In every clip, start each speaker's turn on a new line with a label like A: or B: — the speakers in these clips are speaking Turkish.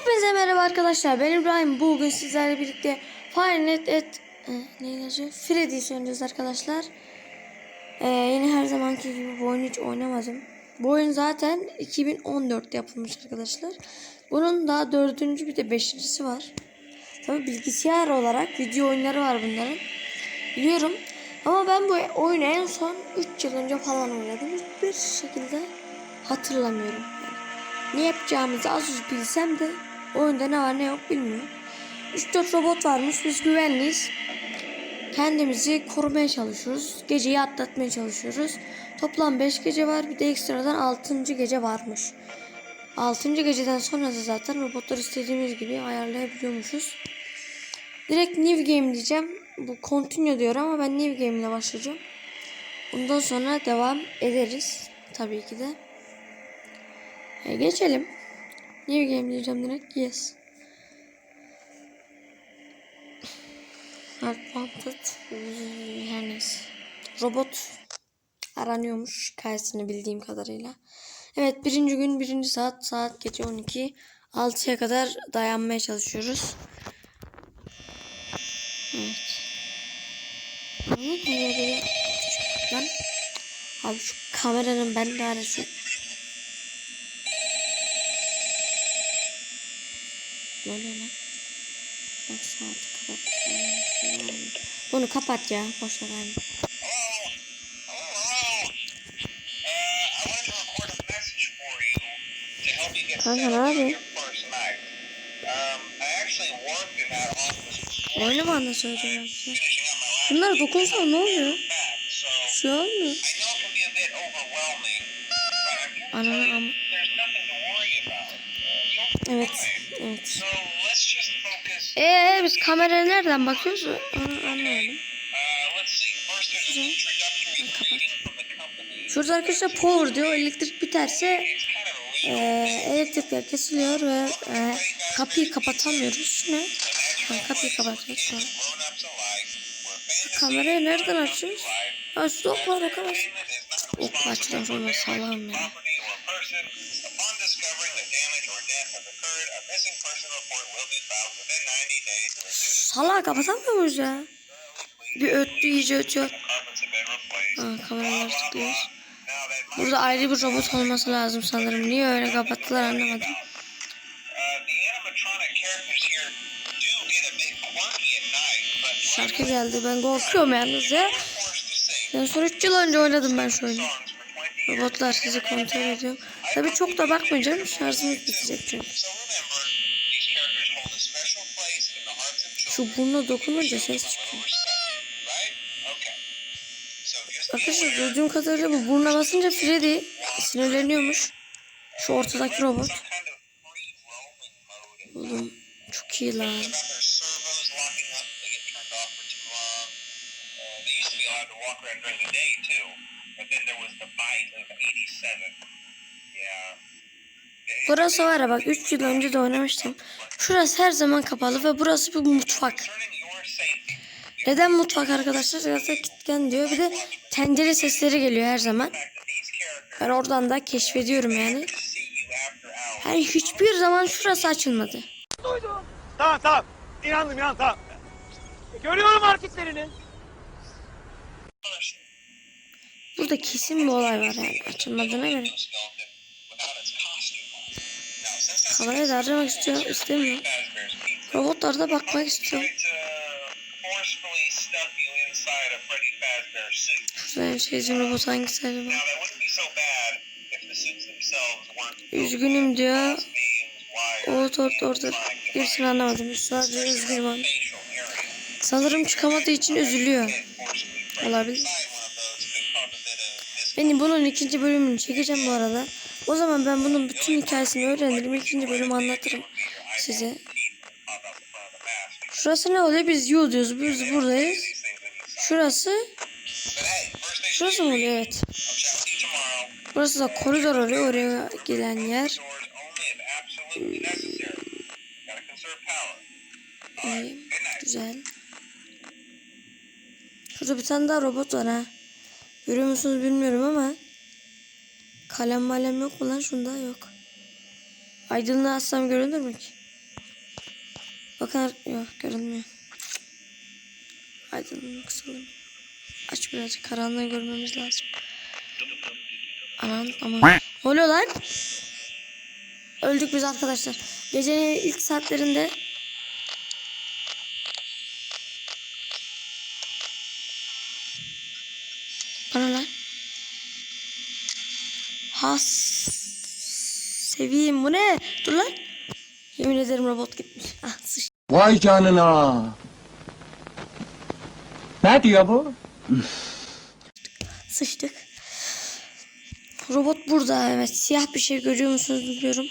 A: Hepinize merhaba arkadaşlar. Ben İbrahim. Bugün sizlerle birlikte Fire Night at e, ne yazıyor? Freddy's oynayacağız arkadaşlar. E, yine her zamanki gibi bu oyunu hiç oynamadım. Bu oyun zaten 2014'te yapılmış arkadaşlar. Bunun daha dördüncü bir de beşincisi var. Tabi bilgisayar olarak video oyunları var bunların. Biliyorum. Ama ben bu oyunu en son 3 yıl önce falan oynadım. Hiçbir şekilde hatırlamıyorum. Ne yapacağımızı az uz bilsem de oyunda ne var ne yok bilmiyorum. 3-4 robot varmış. Biz güvenliyiz. Kendimizi korumaya çalışıyoruz. Geceyi atlatmaya çalışıyoruz. Toplam 5 gece var. Bir de ekstradan 6. gece varmış. 6. geceden sonra da zaten robotlar istediğimiz gibi ayarlayabiliyormuşuz. Direkt new game diyeceğim. Bu continue diyor ama ben new game ile başlayacağım. Ondan sonra devam ederiz. Tabii ki de. E, geçelim. New game diyeceğim direkt. Yes. Hard wanted. Her neyse. Robot aranıyormuş hikayesini bildiğim kadarıyla. Evet birinci gün birinci saat saat gece 12 6'ya kadar dayanmaya çalışıyoruz. Evet. Ama böyle lan. Abi şu kameranın ben de arası. Ne oluyor lan? Bak saati kapat. Bunu kapat ya. Boş ver abi. Kanka ne yapıyorsun? Oyunu mu anlatıyordum yoksa? Bunlar dokunsana ne oluyor? Bir şey olmuyor. Ananı am... Evet. Evet. Ee biz kameraya nereden bakıyoruz? Onu anlamadım. Şurada arkadaşlar power diyor. Elektrik biterse e, elektrikler kesiliyor ve e, kapıyı kapatamıyoruz. Ne? Ha, kapıyı kapatıyoruz an. Kamerayı nereden açıyoruz? Ha şu ok var o kadar. Ok açıdan sonra salam ya. Salağı kapatamıyor muyuz ya? Bir öttü iyice ötüyor. Ha, kameralar tıklıyoruz. Burada ayrı bir robot olması lazım sanırım. Niye öyle kapattılar anlamadım. Şarkı geldi. Ben korkuyorum yalnız ya. Ben son 3 yıl önce oynadım ben şu oyunu. Robotlar sizi kontrol ediyor. Tabii çok da bakmayacağım. Şarjımız bitecek çünkü. Şu burnuna dokununca ses çıkıyor. Arkadaşlar duyduğum kadarıyla bu burnuna basınca Freddy sinirleniyormuş. Şu ortadaki robot. Oğlum çok iyi lan. Burası var ya bak 3 yıl önce de oynamıştım. Şurası her zaman kapalı ve burası bir mutfak. Neden mutfak arkadaşlar? Zaten kilitlen diyor. Bir de tencere sesleri geliyor her zaman. Ben oradan da keşfediyorum yani. Yani hiçbir zaman şurası açılmadı.
B: Tamam tamam. İnandım inan tamam. Görüyorum hareketlerini.
A: Burada kesin bir olay var yani açılmadığına göre. Kamerayı da harcamak istiyor, istemiyor. Robotlarda bakmak istiyor. Şurada şeycim robot hangisi acaba? Üzgünüm diyor. Orada orada orada. Gerisini anlamadım. Sadece üzgünüm abi. Sanırım çıkamadığı için üzülüyor. Olabilir. Benim bunun ikinci bölümünü çekeceğim bu arada. O zaman ben bunun bütün hikayesini öğrenirim. İkinci bölümü anlatırım size. Şurası ne oluyor? Biz yol diyoruz. Biz buradayız. Şurası. Şurası mı oluyor? Evet. Burası da koridor oluyor. Oraya gelen yer. İyi. Güzel. Şurada bir tane daha robot var ha. Görüyor musunuz bilmiyorum ama. Kalem malem yok mu lan? Şunda yok. Aydınlığı assam görünür mü ki? Bakın yok görünmüyor. Aydınlık kısalım. Aç birazcık karanlığı görmemiz lazım. Anan ama. Ne oluyor lan? Öldük biz arkadaşlar. Gecenin ilk saatlerinde Bana lan. Has. Seveyim bu ne? Dur lan. Yemin ederim robot gitmiş. Ah sıç.
C: Vay canına. Ne diyor bu?
A: Sıçtık. Robot burada evet. Siyah bir şey görüyor musunuz bilmiyorum.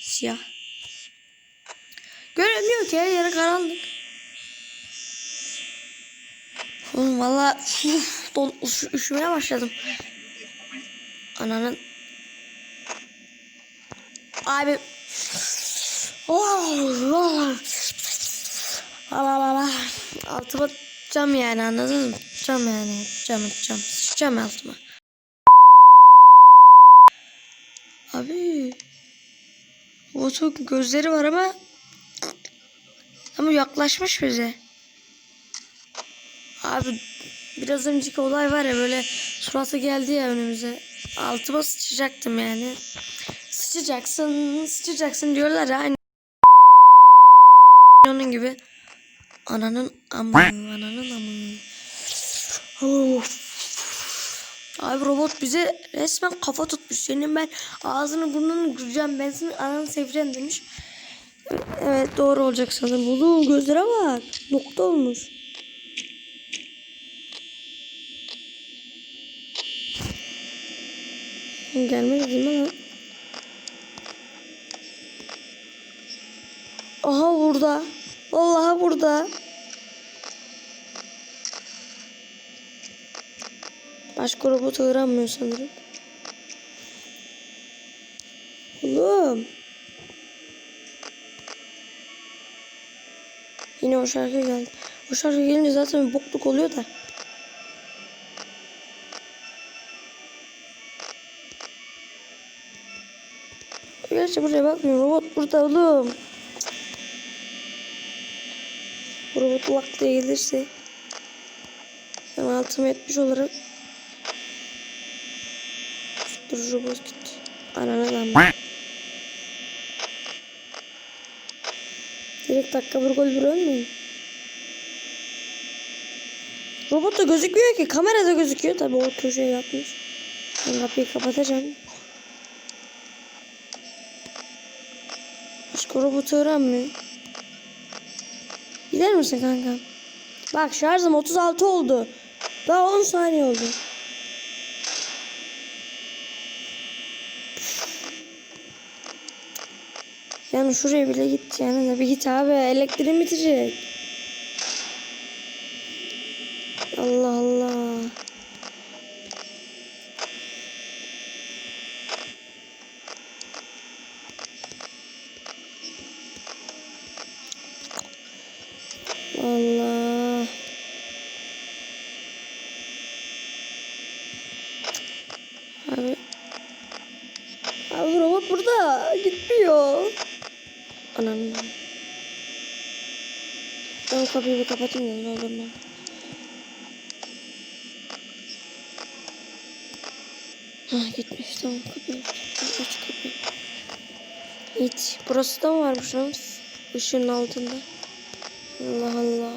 A: Siyah. Göremiyor ki yarı karanlık. Oğlum valla uf, don, üş- üşümeye başladım. Ananın. Abi. Oh, Allah. Altıma cam yani anladın mı? Cam yani. Cam cam. Cam altıma. Abi. O çok gözleri var ama ama yaklaşmış bize. Abi biraz önceki olay var ya böyle suratı geldi ya önümüze. Altıma sıçacaktım yani. Sıçacaksın, sıçacaksın diyorlar ya. Aynı onun gibi. Ananın amı, ananın amı. Of. Abi robot bize resmen kafa tutmuş. Senin ben ağzını burnunu kıracağım. Ben senin ananı seveceğim demiş. Evet doğru olacak sanırım. Oğlum gözlere bak. Nokta olmuş. Gelmedi değil mi? Aha burada. Vallahi burada. Başka robot öğrenmiyor sanırım. Oğlum. Yine o şarkı geldi. O şarkı gelince zaten bir bokluk oluyor da. Gerçi buraya bakmıyorum. Robot burada oğlum. Robot lak diye gelirse. Ben altıma etmiş olarak Dur robot gitti. Anana lan. Direkt dakika bir gol bir ölmeyin. Robot da gözükmüyor ki. Kamerada gözüküyor tabii o köşeye yatmış. Ben kapıyı kapatacağım. Başka robot öğrenmiyor. Gider misin kanka? Bak şarjım 36 oldu. Daha 10 saniye oldu. Yani şuraya bile git yani de bir git abi elektriğin bitecek. Allah. Allah. Abi. Abi robot burada gitmiyor. Anam. Ben kapıyı bir kapatayım da ne olur. Ha gitmiş tamam kapıyı aç, kapıyı. Git. Burası da mı varmış lan? Işığın altında. Allah Allah.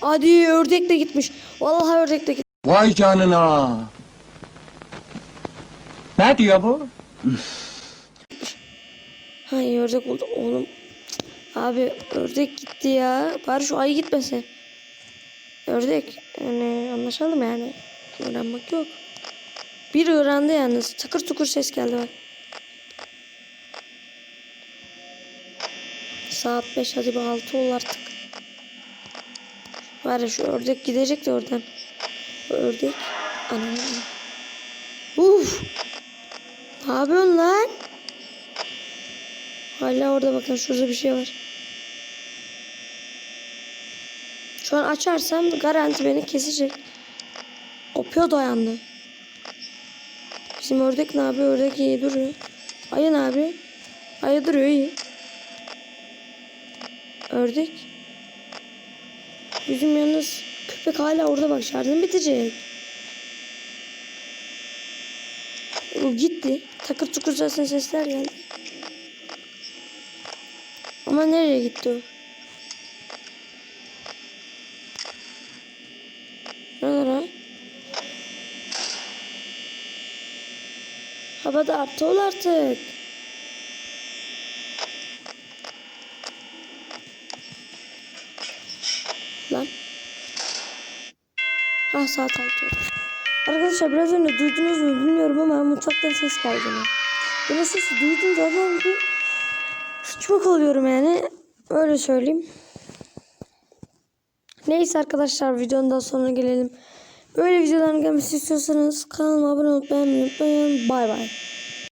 A: Hadi ördek de gitmiş. Vallahi ördek de gitmiş.
C: Vay canına. Ne diyor bu?
A: Hay ördek oldu oğlum. Abi ördek gitti ya. Bari şu ayı gitmesin. Ördek. Yani anlaşalım yani. Öğrenmek yok. Bir öğrendi yalnız. Tıkır tıkır ses geldi bak. Saat 5 hadi bir 6 ol artık. Var şu ördek gidecek de oradan. Ördek. Anam. Uf. Ne yapıyorsun lan? Hala orada bakın şurada bir şey var. Şu an açarsam garanti beni kesecek. Kopya dayandı. Bizim ördek ne yapıyor? Ördek iyi duruyor. Ayı ne yapıyor? Ayı duruyor iyi. Ördek. Bizim yalnız köpek hala orada bak şarjım bitecek. O gitti. Takır tukur zaten sesler geldi. Ama nereye gitti o? Nereye? Havada ol artık. Lan. Ha altı oldu. Arkadaşlar biraz önce duydunuz mu bilmiyorum ama mutfaktan ses geldi. o sesi duydum zaten bir sıçmak oluyorum yani. Öyle söyleyeyim. Neyse arkadaşlar videonun daha sonuna gelelim. Böyle videoların gelmesi istiyorsanız kanalıma abone olup beğenmeyi unutmayın. Bay bay.